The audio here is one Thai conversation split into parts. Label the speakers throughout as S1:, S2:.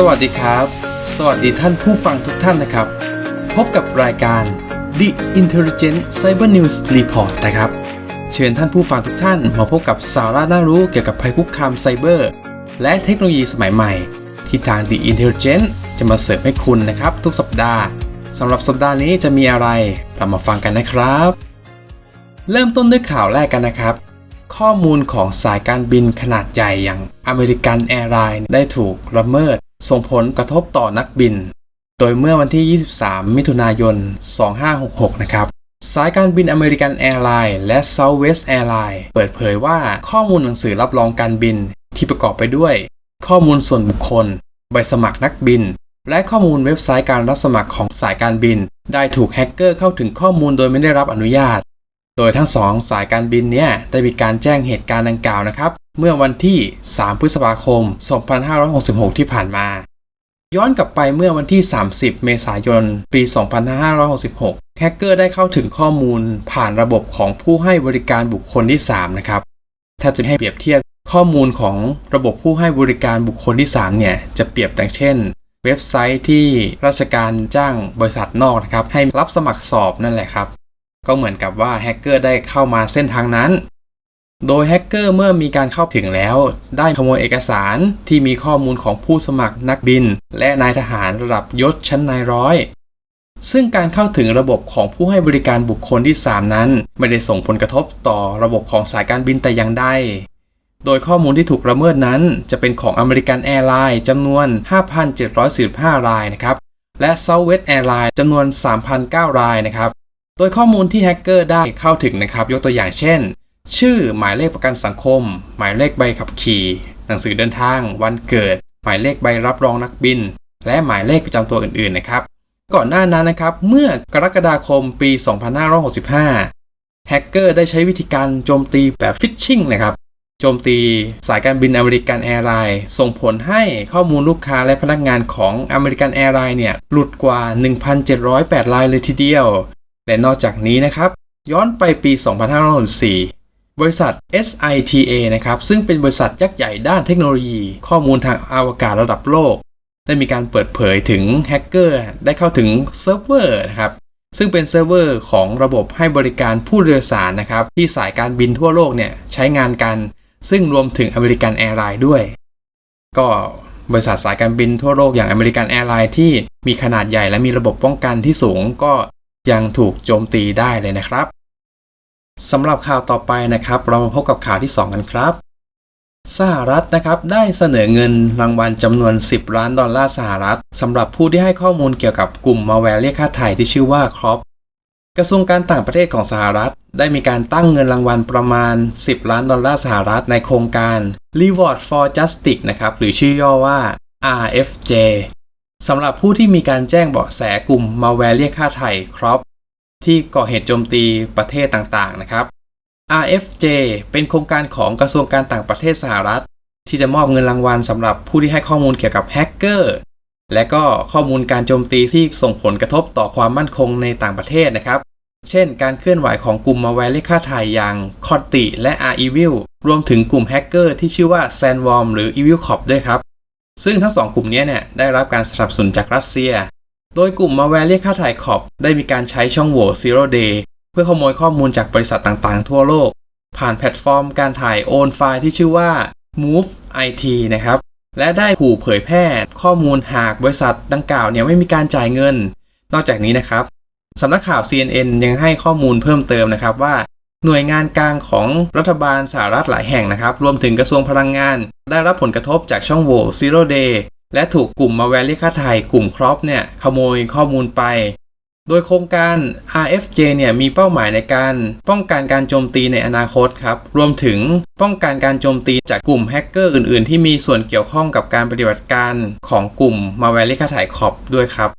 S1: สวัสดีครับ สวัสดีท่านผู้ฟังทุกท่านนะครับ พบกับรายการ The Intelligent Cyber News Report นะครับ เชิญท่านผู้ฟังทุกท่านมาพบกับสาระน่ารู้เกี่ยวกับภัยคุกคามไซเบอร์ และเทคโนโลยีสมัยใหม่ ที่ทาง The Intelligent จะมาเสิร์ฟให้คุณนะครับ ทุกสัปดาห์สำหรับสัปดาห์นี้จะมีอะไรเรามาฟังกันนะครับ เริ่มต้นด้วยข่าวแรกกันนะครับข้อมูลของสายการบินขนาดใหญ่อย่างอเมริกันแอร์ไลน์ได้ถูกละเมิด ส่งผลกระทบต่อนักบิน โดยเมื่อวันที่ 23 มิถุนายน 2566 นะครับ สายการบินอเมริกันแอร์ไลน์และ Southwest Airlines เปิดเผยว่าข้อมูลหนังสือรับรองการบินที่ประกอบไปด้วย ข้อมูลส่วนบุคคล ใบสมัครนักบิน และข้อมูลเว็บไซต์การรับสมัครของสายการบิน ได้ถูกแฮกเกอร์เข้าถึงข้อมูลโดยไม่ได้รับอนุญาต โดยทั้งสองสายการบินเนี่ยได้มีการแจ้งเหตุการณ์ดังกล่าวนะครับ เมื่อวันที่ 3 พฤษภาคม 2566 ที่ผ่านมา ย้อนกลับไปเมื่อวันที่ 30 เมษายน ปี 2566 แฮกเกอร์ได้เข้าถึงข้อมูลผ่านระบบของผู้ให้บริการบุคคลที่ 3 นะครับ ถ้าจะให้เปรียบเทียบข้อมูลของระบบผู้ให้บริการบุคคลที่ 3 เนี่ย จะเปรียบดังเช่น เว็บไซต์ที่ราชการจ้างบริษัทนอกนะครับ ให้รับสมัครสอบนั่นแหละครับ ก็เหมือนกับว่าแฮกเกอร์ได้เข้ามาเส้นทางนั้น โดยแฮกเกอร์เมื่อมีการเข้าถึงแล้ว ได้ขโมยเอกสารที่มีข้อมูลของผู้สมัครนักบิน และนายทหารระดับยศชั้นนายร้อย ซึ่งการเข้าถึงระบบของผู้ให้บริการบุคคลที่ 3 นั้น ไม่ได้ส่งผลกระทบต่อระบบของสายการบินแต่อย่างใดโดยข้อมูลที่ถูกละเมิดนั้น จะเป็นของอเมริกันแอร์ไลน์จำนวน 5,745 รายนะครับ และ Southwest Airlines จำนวน 3,009 รายนะครับ โดยข้อมูลที่แฮกเกอร์ได้เข้าถึงนะครับ ยกตัวอย่างเช่น ชื่อหมายเลขประกันสังคม หมายเลขใบขับขี่ หนังสือเดินทาง วันเกิด หมายเลขใบรับรองนักบิน และหมายเลขประจำตัวอื่นๆนะครับ ก่อนหน้านั้นนะครับ เมื่อกรกฎาคมปี 2565 แฮกเกอร์ได้ใช้วิธีการโจมตีแบบฟิชชิงนะครับโจมตีสายการบินอเมริกันแอร์ไลน์ส่งผลให้ข้อมูลลูกค้าและพนักงานของอเมริกันแอร์ไลน์เนี่ย หลุดกว่า 1,708รายเลยทีเดียว และนอกจากนี้นะครับ ย้อนไปปี 2564 บริษัท SITA นะครับ ซึ่งเป็นบริษัทยักษ์ใหญ่ด้านเทคโนโลยี ข้อมูลทางอวกาศระดับโลก ได้มีการเปิดเผยถึงแฮกเกอร์ได้เข้าถึงเซิร์ฟเวอร์นะครับซึ่งเป็นเซิร์ฟเวอร์ของระบบให้บริการผู้โดยสารนะครับ ที่สายการบินทั่วโลกเนี่ยใช้งานกัน ซึ่งรวมถึงอเมริกันแอร์ไลน์ด้วย ก็บริษัทสายการบินทั่วโลกอย่างอเมริกันแอร์ไลน์ที่มีขนาดใหญ่และมีระบบป้องกันที่สูง ก็ ยังถูกโจมตีได้เลยนะครับสำหรับข่าวต่อไปนะครับ เรามาพบกับข่าวที่ 2 กันครับ สหรัฐนะครับได้เสนอเงินรางวัลจำนวน 10 ล้านดอลลาร์สหรัฐสำหรับผู้ที่ให้ข้อมูลเกี่ยวกับกลุ่มมาแวร์เรียกค่าไถ่ที่ชื่อว่าครอปกระทรวงการต่างประเทศของสหรัฐ ได้มีการตั้งเงินรางวัลประมาณ 10 ล้านดอลลาร์สหรัฐในโครงการ Reward for Justice นะครับหรือชื่อย่อว่า RFJ สำหรับผู้ที่มีการแจ้งเบาะแสกลุ่มมาแวร์เรียกค่าไถ่ครอปที่ก่อเหตุโจมตีประเทศต่างๆนะครับ RFJ เป็นโครงการของกระทรวงการต่างประเทศสหรัฐ ที่จะมอบเงินรางวัลสำหรับผู้ที่ให้ข้อมูลเกี่ยวกับแฮกเกอร์และก็ข้อมูลการโจมตีที่ส่งผลกระทบต่อความมั่นคงในต่างประเทศนะครับ เช่น การเคลื่อนไหวของกลุ่มมาแวร์เรียกค่าไถ่อย่างคอนติและ R Evil รวมถึงกลุ่มแฮกเกอร์ที่ชื่อว่า Sandworm หรือ Evil Cop ด้วยครับ ซึ่งทั้งสองกลุ่มนี้เนี่ยได้รับการสนับสนุนจากรัสเซีย โดยกลุ่มมาแวร์เรียกค่าถ่ายขอบ ได้มีการใช้ช่องโหว่ Zero Day เพื่อขโมยข้อมูลจากบริษัทต่างๆ ทั่วโลก ผ่านแพลตฟอร์มการถ่ายโอนไฟล์ที่ชื่อว่า Move IT นะครับ และได้ผูเผยแพร่ข้อมูลหากบริษัทดังกล่าวเนี่ยไม่มีการจ่ายเงิน นอกจากนี้นะครับสำนักข่าว CNN ยังให้ข้อมูลเพิ่มเติมนะครับว่า หน่วยงานกลางของรัฐบาลสหรัฐหลายแห่งนะครับ รวมถึงกระทรวงพลังงาน ได้รับผลกระทบจากช่องโหว่ Zero Day และถูกกลุ่มมาแวร์เรียกค่าไถ่กลุ่มครอปเนี่ยขโมยข้อมูลไป โดยโครงการ RFJ เนี่ยมีเป้าหมายในการ ป้องกันการโจมตีในอนาคตครับ รวมถึงป้องกันการโจมตีจากกลุ่มแฮกเกอร์อื่นๆ ที่มีส่วนเกี่ยวข้องกับการปฏิบัติการของกลุ่มมาแวร์เรียกค่าไถ่คอปด้วยครับ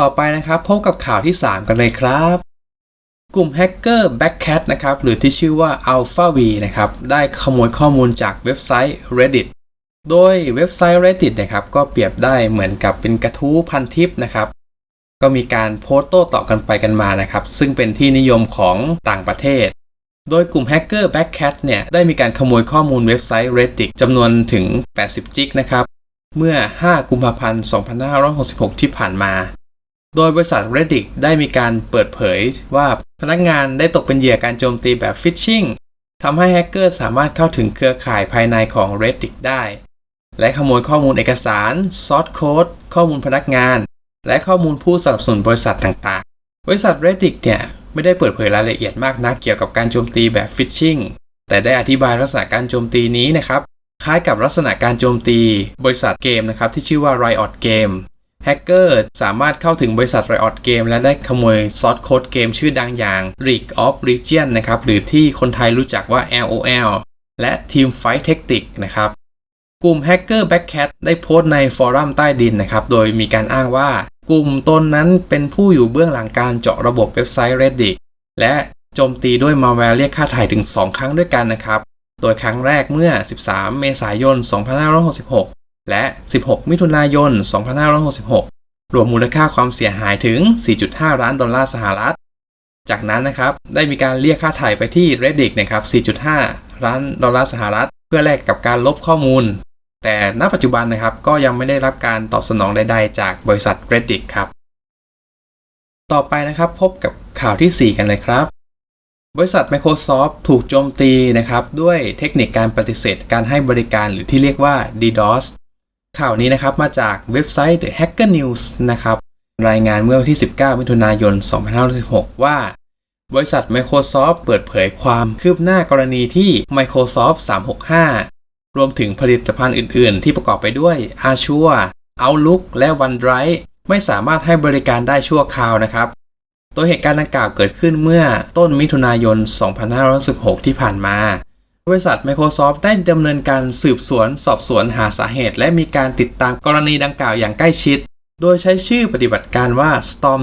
S1: ต่อไปนะครับพบกับข่าวที่ 3 กันเลยครับ กลุ่มแฮกเกอร์ Backcat นะครับหรือที่ชื่อว่า AlphaV นะครับได้ขโมยข้อมูลจากเว็บไซต์ Reddit โดยเว็บไซต์ Reddit นะครับก็เปรียบได้เหมือนกับเป็นกระทู้พันทิปนะครับก็มีการโพสต์โต้ตอบกันไปกันมานะครับ ซึ่งเป็นที่นิยมของต่างประเทศ โดยกลุ่มแฮกเกอร์ Backcat เนี่ยได้มีการขโมยข้อมูลเว็บไซต์ Reddit จำนวนถึง 80 จิกนะครับเมื่อ 5 กุมภาพันธ์ 2566 ที่ผ่านมา โดยบริษัท Reddit ได้มีการเปิดเผยว่าพนักงานได้ตกเป็นเหยื่อการโจมตีแบบฟิชชิงทำให้แฮกเกอร์สามารถเข้าถึงเครือข่ายภายในของ Reddit ได้ และขโมยข้อมูลเอกสารซอสโค้ดข้อมูลพนักงาน และข้อมูลผู้สนับสนุนบริษัทต่างๆ บริษัท Reddit เนี่ยไม่ได้เปิดเผยรายละเอียดมากนักเกี่ยวกับการโจมตีแบบฟิชชิงแต่ได้อธิบายลักษณะการโจมตีนี้นะครับ คล้ายกับลักษณะการโจมตี บริษัทเกมนะครับที่ชื่อว่า Riot Game แฮกเกอร์สามารถเข้าถึงบริษัท Riot Game และได้ขโมยซอสโค้ดเกมชื่อดังอย่าง League of Legends นะครับ หรือที่คนไทยรู้จักว่า LOL และ Team Fight Tactics นะครับ กลุ่มแฮกเกอร์ Backcat ได้โพสต์ในฟอรัมใต้ดินนะครับ โดยมีการอ้างว่า กลุ่มตนนั้นเป็นผู้อยู่เบื้องหลังการเจาะระบบเว็บไซต์ Reddit และโจมตีด้วยมาแวร์เรียกค่าถ่ายถึง 2 ครั้งด้วยกันนะครับ โดยครั้งแรกเมื่อ 13 เมษายน 2566 และ 16 มิถุนายน 2566 รวมมูลค่าความเสียหายถึง 4.5 ล้านดอลลาร์สหรัฐ จากนั้นนะครับได้มีการเรียกค่าถ่ายไปที่ Reddit นะครับ 4.5 ล้านดอลลาร์สหรัฐ เพื่อแลกกับการลบข้อมูล แต่ณปัจจุบันนะครับก็ยังไม่ได้รับการตอบสนองใดๆ จากบริษัท Reddit ครับ ต่อไปนะครับพบกับข่าวทีสี่4 กันเลยครับบริษัท Microsoft ถูกโจมตีนะครับด้วยเทคนิคการปฏิเสธการให้บริการหรือที่เรียกว่า DDoS ข่าวนี้นะครับมาจากเว็บไซต์ The Hacker News นะครับรายงานเมื่อวันที่ 19 มิถุนายน 2566 ว่า บริษัท Microsoft เปิดเผยความคืบหน้ากรณีที่ Microsoft 365 รวมถึงผลิตภัณฑ์อื่น ๆ ที่ประกอบไปด้วย Azure Outlook และ OneDrive ไม่สามารถให้บริการได้ชั่วคราวนะครับโดยเหตุการณ์ดังกล่าวเกิดขึ้นเมื่อต้นมิถุนายน 2516 ที่ผ่านมา บริษัท Microsoft ได้ดำเนินการสืบสวน สอบสวนหาสาเหตุ และมีการติดตามกรณีดังกล่าวอย่างใกล้ชิด โดยใช้ชื่อปฏิบัติการว่า Storm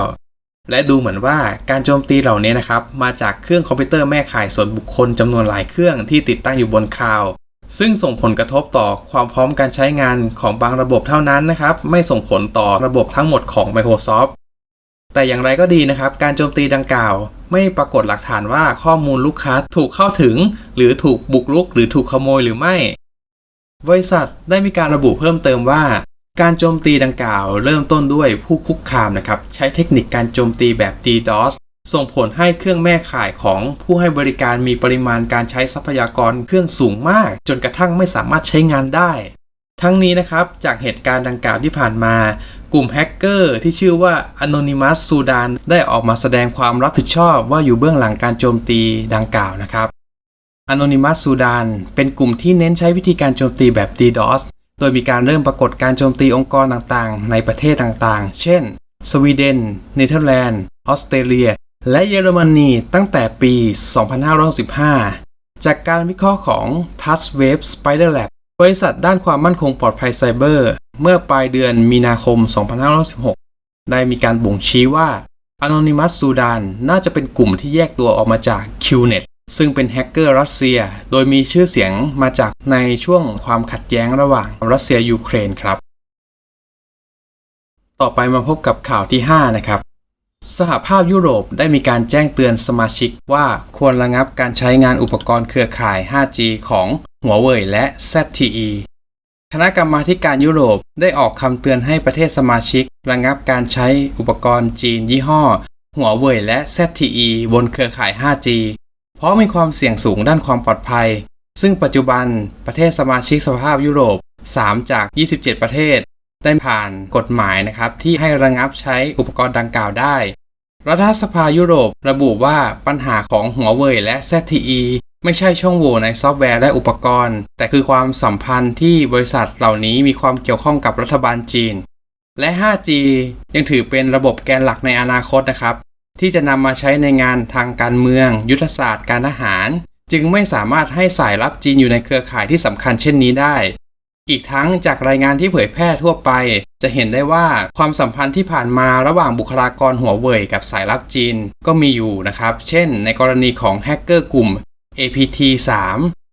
S1: 1359 และดูเหมือนว่าการโจมตีเหล่านี้นะครับ มาจากเครื่องคอมพิวเตอร์แม่ข่ายส่วนบุคคลจำนวนหลายเครื่องที่ติดตั้งอยู่บนคลาวด์ซึ่งส่งผลกระทบต่อความพร้อมการใช้งานของบางระบบเท่านั้นนะครับ ไม่ส่งผลต่อระบบทั้งหมดของ Microsoft แต่อย่างไรก็ดีนะครับ การโจมตีดังกล่าว ไม่ปรากฏหลักฐานว่าข้อมูลลูกค้าถูกเข้าถึง หรือถูกบุกรุก หรือถูกขโมยหรือไม่ บริษัทได้มีการระบุเพิ่มเติมว่า การโจมตีดังกล่าว เริ่มต้นด้วยผู้คุกคามนะครับ ใช้เทคนิคการโจมตีแบบ DDoS ส่งผลให้เครื่องแม่ข่ายของผู้ให้บริการมีปริมาณการใช้ทรัพยากรเครื่องสูงมาก จนกระทั่งไม่สามารถใช้งานได้ ทั้งนี้นะครับจากเหตุการณ์ดังกล่าวที่ผ่านมา กลุ่มแฮกเกอร์ที่ชื่อว่า Anonymous Sudan ได้ออกมาแสดงความรับผิดชอบว่าอยู่เบื้องหลังการโจมตีดังกล่าวนะครับ Anonymous Sudan เป็นกลุ่มที่เน้นใช้วิธีการโจมตีแบบ DDoS โดยมีการเริ่มปรากฏการโจมตีองค์กรต่างๆ ในประเทศต่างๆ เช่น สวีเดน เนเธอร์แลนด์ ออสเตรเลีย และเยอรมนีตั้งแต่ปี 2515 จากการวิเคราะห์ของ t u c h Wave Spider Lab บริษัทด้านความมั่นคงปลอดภัยไซเบอร์ เมื่อปลายเดือนมีนาคม 2516 ได้มีการบ่งชี้ว่า Anonymous Sudan น่าจะเป็นกลุ่มที่แยกตัวออกมาจาก QNet ซึ่งเป็นแฮกเกอร์รัสเซีย โดยมีชื่อเสียงมาจากในช่วงความขัดแย้งระหว่างรัสเซียยูเครนครับ ต่อไปมาพบกับข่าวที่ 5 นะครับ สหภาพยุโรปได้มีการแจ้งเตือนสมาชิกว่าควรระงับการใช้งานอุปกรณ์เครือข่าย 5G ของ หัวเว่ยและ ZTE คณะกรรมาการยุโรปได้ออกคำเตือนให้ประเทศสมาชิก ระงับการใช้อุปกรณ์จีนยี่ห้อ หัวเว่ยและ ZTE บนเครือข่าย 5G เพราะมีความเสี่ยงสูงด้านความปลอดภัย ซึ่งปัจจุบันประเทศสมาชิกสภาพยุโรป 3 จาก 27 ประเทศ ได้ผ่านกฎหมายนะครับที่ให้ระงับใช้อุปกรณ์ดังกล่าวได้ รัฐสภายุโรประบุว่าปัญหาของหัวเว่ยและ ZTE ไม่ใช่ช่องโหว่ในซอฟต์แวร์และอุปกรณ์ แต่คือความสัมพันธ์ที่บริษัทเหล่านี้มีความเกี่ยวข้องกับรัฐบาลจีน และ 5G ยังถือเป็นระบบแกนหลักในอนาคตนะครับ ที่จะนำมาใช้ในงานทางการเมือง ยุทธศาสตร์การทหาร จึงไม่สามารถให้สายลับจีนอยู่ในเครือข่ายที่สำคัญเช่นนี้ได้ อีกทั้งจากรายงานที่เผยแพร่ทั่วไป จะเห็นได้ว่าความสัมพันธ์ที่ผ่านมาระหว่างบุคลากรหัวเว่ยกับสายลับจีนก็มีอยู่นะครับ เช่น ในกรณีของแฮกเกอร์กลุ่ม APT3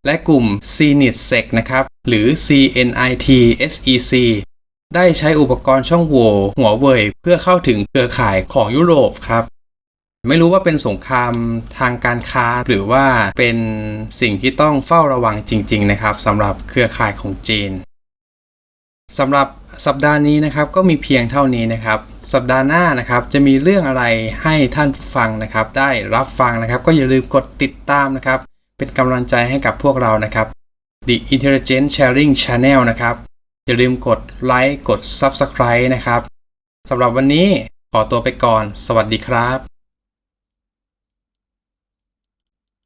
S1: และกลุ่ม CNITSEC นะครับ หรือ CNITSEC ได้ใช้อุปกรณ์ช่องโหว่หัวเว่ยเพื่อเข้าถึงเครือข่ายของยุโรปครับ ไม่รู้ว่าเป็นสงครามทางการค้าหรือว่าเป็นสิ่งที่ต้องเฝ้าระวังจริง ๆ นะครับสำหรับเครือข่ายของจีนสำหรับ สัปดาห์นี้นะครับก็มีเพียงเท่านี้นะครับ สัปดาห์หน้านะครับจะมีเรื่องอะไรให้ท่านฟังนะครับ ได้รับฟังนะครับ ก็อย่าลืมกดติดตามนะครับ เป็นกำลังใจให้กับพวกเรานะครับ The Intelligent Sharing Channel นะครับ อย่าลืมกดไลค์กด Subscribe นะครับสำหรับวันนี้ขอตัวไปก่อน สวัสดีครับ